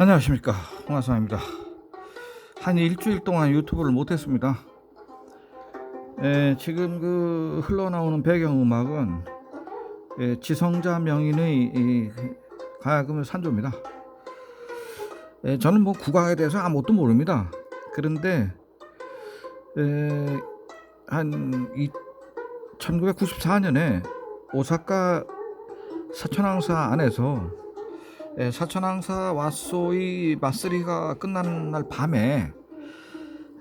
안녕하십니까. 홍하성입니다. 한 일주일 동안 유튜브를 못했습니다. 에, 지금 그 흘러나오는 배경음악은 에, 지성자 명인의 이, 가야금 산조입니다. 에, 저는 뭐 국악에 대해서 아무것도 모릅니다. 그런데 에, 한 이, 1994년에 오사카 사천항사 안에서 예, 사천항사 왓소의 마쓰리가 끝난 날 밤에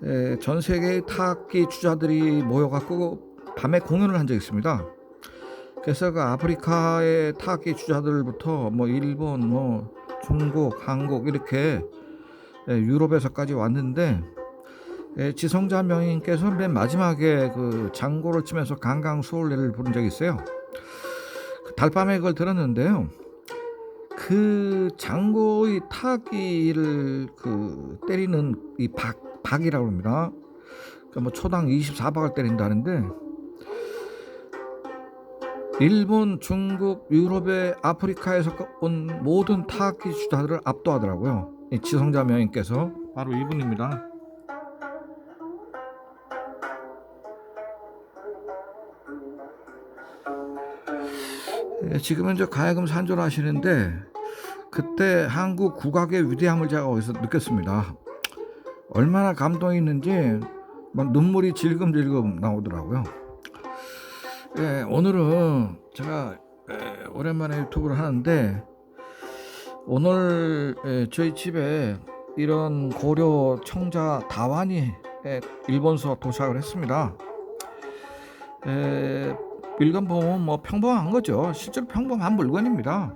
예, 전 세계의 타악기 주자들이 모여갖고 밤에 공연을 한 적이 있습니다. 그래서 그 아프리카의 타악기 주자들부터 뭐 일본, 뭐 중국, 한국 이렇게 예, 유럽에서까지 왔는데 예, 지성자 명인께서 맨 마지막에 그 장고를 치면서 강강 수월래를 부른 적이 있어요. 그 달밤에 그걸 들었는데요. 그 장고의 타기를 그 때리는 이 박, 박이라고 합니다. 그뭐 초당 24박을 때린다는데 일본, 중국, 유럽의 아프리카에서 온 모든 타악기 주자들을 압도하더라고요. 이 지성자 명인께서 바로 이분입니다. 지금은 이제 가야금 산조를 하시는데 그때 한국 국악의 위대함을 제가 어디서 느꼈습니다. 얼마나 감동이 있는지 막 눈물이 질금질금 나오더라고요. 예, 오늘은 제가 예, 오랜만에 유튜브를 하는데 오늘 예, 저희 집에 이런 고려 청자 다완이 예, 일본서 도착을 했습니다. 예, 일간 보면 뭐 평범한 거죠. 실제로 평범한 물건입니다.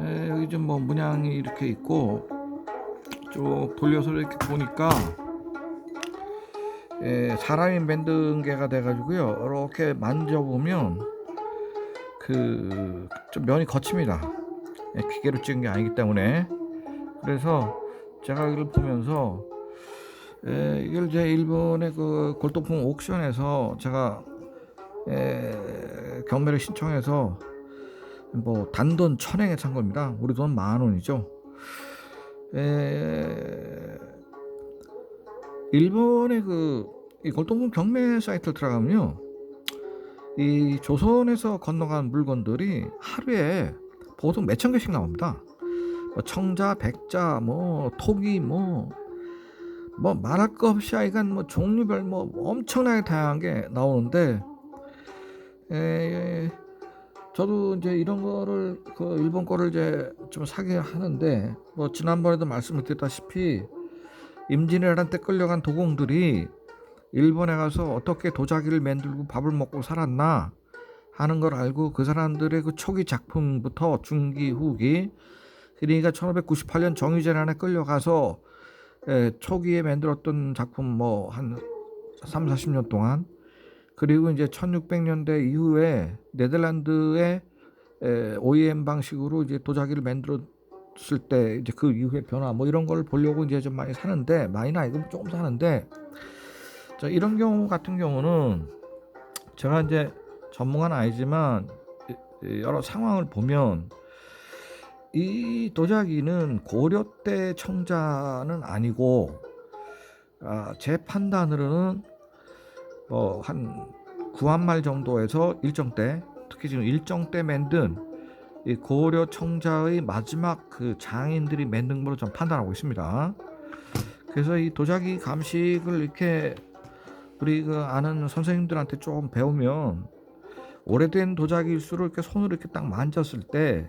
에, 여기 좀 뭐 문양이 이렇게 있고 쭉 돌려서 이렇게 보니까 에, 사람이 만든 게가 돼가지고요. 이렇게 만져보면 그 좀 면이 거칩니다. 에, 기계로 찍은 게 아니기 때문에 그래서 제가 이걸 보면서 에, 이걸 제 일본의 그 골동품 옥션에서 제가 에, 경매를 신청해서 뭐 단돈 천행에 산 겁니다. 우리 돈 만 원이죠. 에, 일본의 그이 골동품 경매 사이트를 들어가면요, 이 조선에서 건너간 물건들이 하루에 보통 몇천 개씩 나옵니다. 뭐 청자, 백자, 뭐 토기, 뭐. 뭐 말할 것 없이 하여간 뭐 종류별 뭐 엄청나게 다양한 게 나오는데 에, 저도 이제 이런 거를 그 일본 거를 이제 좀 사게 하는데 뭐 지난번에도 말씀을 드렸다시피 임진왜란 때 끌려간 도공들이 일본에 가서 어떻게 도자기를 만들고 밥을 먹고 살았나 하는 걸 알고 그 사람들의 그 초기 작품부터 중기 후기 그러니까 1598년 정유재란에 끌려가서 에, 초기에 만들었던 작품 뭐 한 3, 40년 동안 그리고 이제 1600년대 이후에 네덜란드의 에, OEM 방식으로 이제 도자기를 만들었을 때 이제 그 이후의 변화 뭐 이런 걸 보려고 이제 좀 많이 사는데 많이는 아니고 조금 사는데 자, 이런 경우 같은 경우는 제가 이제 전문가는 아니지만 여러 상황을 보면 이 도자기는 고려 때 청자는 아니고 아, 제 판단으로는 뭐한 구한말 정도에서 일정 때 특히 지금 일정 때 만든 이 고려 청자의 마지막 그 장인들이 만든 걸로 좀 판단하고 있습니다. 그래서 이 도자기 감식을 이렇게 우리 그 아는 선생님들한테 조금 배우면 오래된 도자기일수록 이렇게 손으로 이렇게 딱 만졌을 때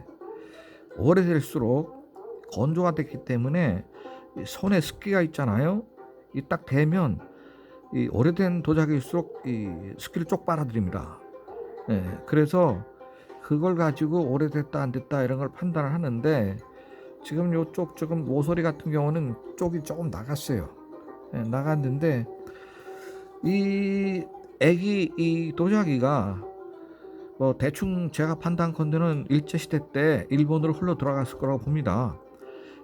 오래될수록 건조가 됐기 때문에 이 손에 습기가 있잖아요. 이 딱 대면 이 오래된 도자기일수록 이 습기를 쪽 빨아들입니다. 예, 그래서 그걸 가지고 오래됐다 안 됐다 이런 걸 판단을 하는데 지금 요쪽 지금 모서리 같은 경우는 쪽이 조금 나갔어요. 예, 나갔는데 이 애기 이 도자기가 뭐 대충 제가 판단컨대는 일제 시대 때 일본으로 흘러 들어갔을 거라고 봅니다.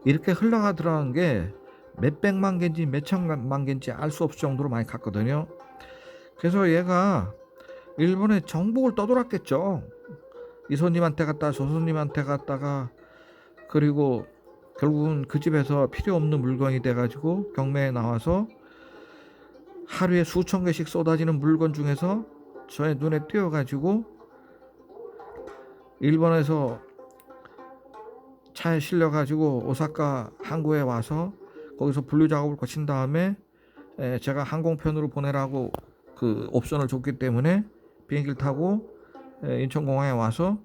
이렇게 흘러가 들어간 게 몇 백만 개인지 몇 천만 개인지 알 수 없을 정도로 많이 갔거든요. 그래서 얘가 일본의 정복을 떠돌았겠죠. 이 손님한테 갔다 저 손님한테 갔다가 그리고 결국은 그 집에서 필요 없는 물건이 돼가지고 경매에 나와서 하루에 수천 개씩 쏟아지는 물건 중에서 저의 눈에 띄어가지고 일본에서 차에 실려가지고 오사카 항구에 와서 거기서 분류 작업을 거친 다음에 에, 제가 항공편으로 보내라고 그 옵션을 줬기 때문에 비행기를 타고 에, 인천공항에 와서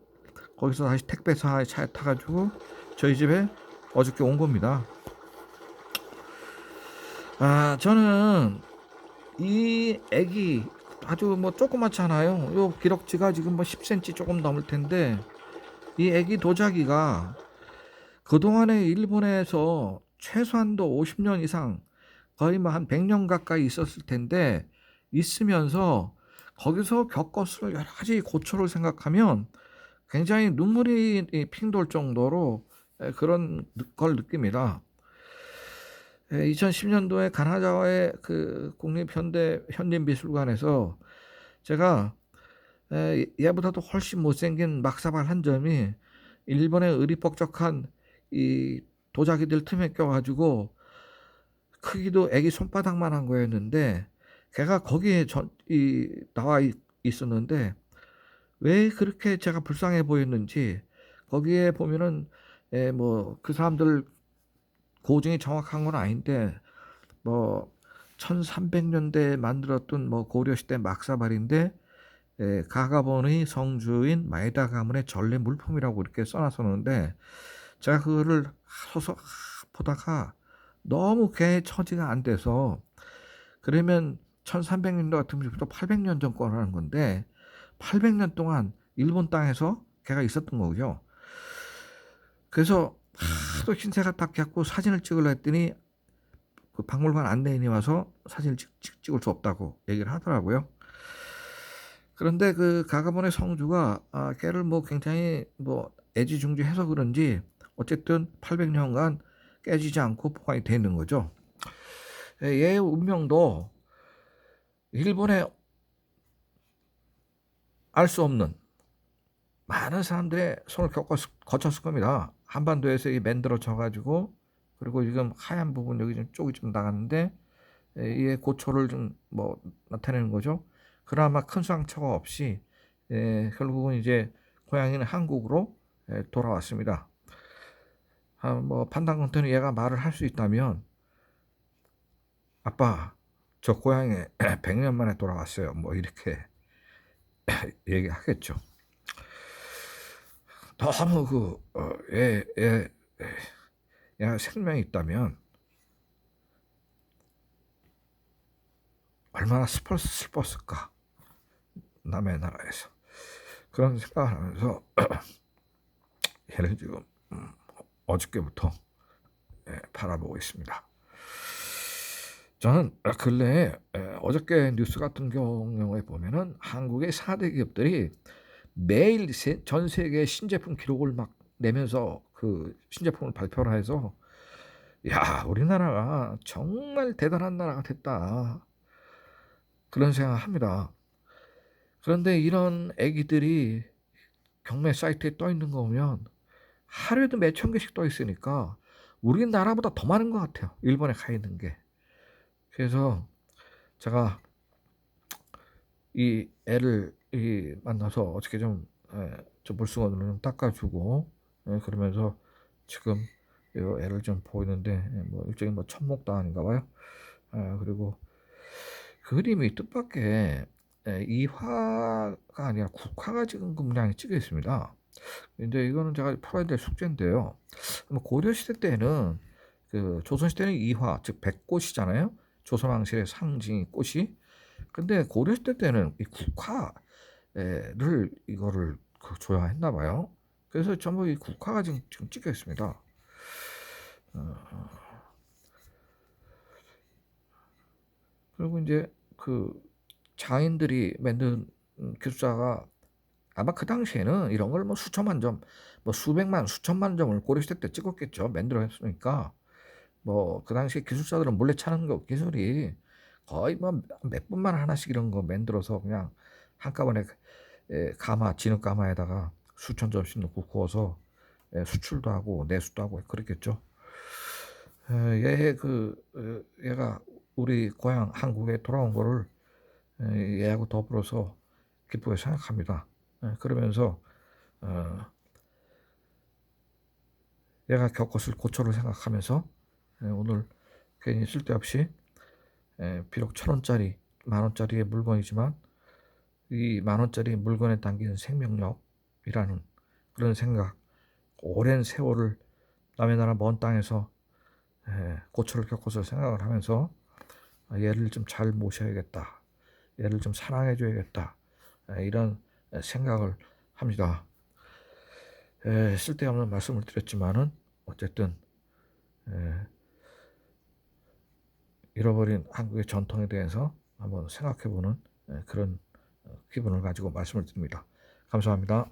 거기서 다시 택배사의 차에 타가지고 저희 집에 어저께 온 겁니다. 아 저는 이 애기 아주 뭐 조그맣잖아요. 요 기럭지가 지금 뭐 10cm 조금 넘을 텐데 이 애기 도자기가 그동안에 일본에서 최소한도 50년 이상 거의 뭐 한 100년 가까이 있었을 텐데 있으면서 거기서 겪었을 여러 가지 고초를 생각하면 굉장히 눈물이 핑돌 정도로 에, 그런 걸 느낍니다. 2010년도에 가나자와의 그 국립현대 현대미술관에서 제가 에, 얘보다도 훨씬 못생긴 막사발 한 점이 일본의 의리뻑적한 이 도자기들 틈에 껴가지고 크기도 애기 손바닥만 한 거였는데 걔가 거기에 전, 이, 나와 있, 있었는데 왜 그렇게 제가 불쌍해 보였는지 거기에 보면은 에, 뭐그 사람들 고증이 정확한 건 아닌데 뭐 1300년대에 만들었던 뭐 고려시대 막사발인데 에, 가가본의 성주인 마에다 가문의 전래 물품이라고 이렇게 써놨었는데 제가 그거를 서서 보다가 너무 걔 처지가 안 돼서 그러면 1300년도 같으면 또 800년 전 거라는 건데 800년 동안 일본 땅에서 걔가 있었던 거고요. 그래서 하도 신세가 딱 갖고 사진을 찍으려 했더니 그 박물관 안내인이 와서 사진을 찍, 찍, 찍을 수 없다고 얘기를 하더라고요. 그런데 그 가가본의 성주가 아, 걔를 뭐 굉장히 뭐 애지중지해서 그런지 어쨌든 800년간 깨지지 않고 보관이 되어 있는 거죠. 얘의 운명도 일본의 알 수 없는 많은 사람들의 손을 겪었, 거쳤을 겁니다. 한반도에서 이 만들어져 가지고 그리고 지금 하얀 부분 여기 좀 쪽이 좀 나갔는데 이의 고초를 좀 뭐 나타내는 거죠. 그나마 큰 상처가 없이 에, 결국은 이제 고향인 한국으로 에, 돌아왔습니다. 아, 뭐 판단 컨트는 얘가 말을 할 수 있다면 아빠 저 고향에 100년 만에 돌아왔어요. 뭐 이렇게 얘기하겠죠. 너무 그, 어, 예, 예, 야, 생명이 있다면, 얼마나 슬펐, 슬펐을까. 남의 나라에서. 그런 생각을 하면서, 얘를 지금, 음, 어저께부터 예, 바라보고 있습니다. 저는 근래에 예, 어저께 뉴스 같은 경우에 보면은 한국의 4대 기업들이 매일 세, 전 세계 신제품 기록을 막 내면서 그 신제품을 발표를 해서 야 우리나라가 정말 대단한 나라가 됐다 그런 생각을 합니다. 그런데 이런 애기들이 경매 사이트에 떠 있는 거 보면 하루에도 몇 천 개씩 떠 있으니까 우리나라보다 더 많은 것 같아요. 일본에 가 있는 게. 그래서 제가 이 애를 이 만나서 어떻게 좀, 예, 좀 물수건으로 좀 닦아주고, 예, 그러면서 지금 이 애를 좀 보이는데, 예, 뭐 일종의 뭐 천목도 아닌가 봐요. 예, 그리고 그림이 뜻밖의 예, 이화가 아니라 국화가 지금 그 문양이 찍혀 있습니다. 근데 이거는 제가 풀어야 될 숙제인데요. 뭐 고려 시대 때는 그 조선 시대는 이화 즉 백꽃이잖아요. 조선왕실의 상징이 꽃이. 근데 고려 시대 때는 이 국화를 이거를 그 조향했나 봐요. 그래서 전부 이 국화가 지금, 지금 찍혀 있습니다. 어, 그리고 이제 그 장인들이 만든 기술자가 아마 그 당시에는 이런 걸 뭐 수천만 점, 뭐 수백만, 수천만 점을 고려시대 때 찍었겠죠. 만들어 했으니까. 뭐 그 당시에 기술자들은 몰래 차는 거 기술이 거의 뭐 몇 분만 하나씩 이런 거 만들어서 그냥 한꺼번에 에, 가마, 진흙 가마에다가 수천 점씩 넣고 구워서 에, 수출도 하고 내수도 하고 그랬겠죠. 에, 얘그 어, 얘가 우리 고향 한국에 돌아온 거를 에, 얘하고 더불어서 기쁘게 생각합니다. 에, 그러면서 어, 얘가 겪었을 고초를 생각하면서 에, 오늘 괜히 쓸데없이 에, 비록 천 원짜리 만 원짜리의 물건이지만 이 만 원짜리 물건에 담긴 생명력이라는 그런 생각, 오랜 세월을 남의 나라 먼 땅에서 에, 고초를 겪어서 생각을 하면서 아, 얘를 좀 잘 모셔야겠다, 얘를 좀 사랑해줘야겠다. 에, 이런 생각을 합니다. 에, 쓸데없는 말씀을 드렸지만은 어쨌든 에, 잃어버린 한국의 전통에 대해서 한번 생각해보는 에, 그런 어, 기분을 가지고 말씀을 드립니다. 감사합니다.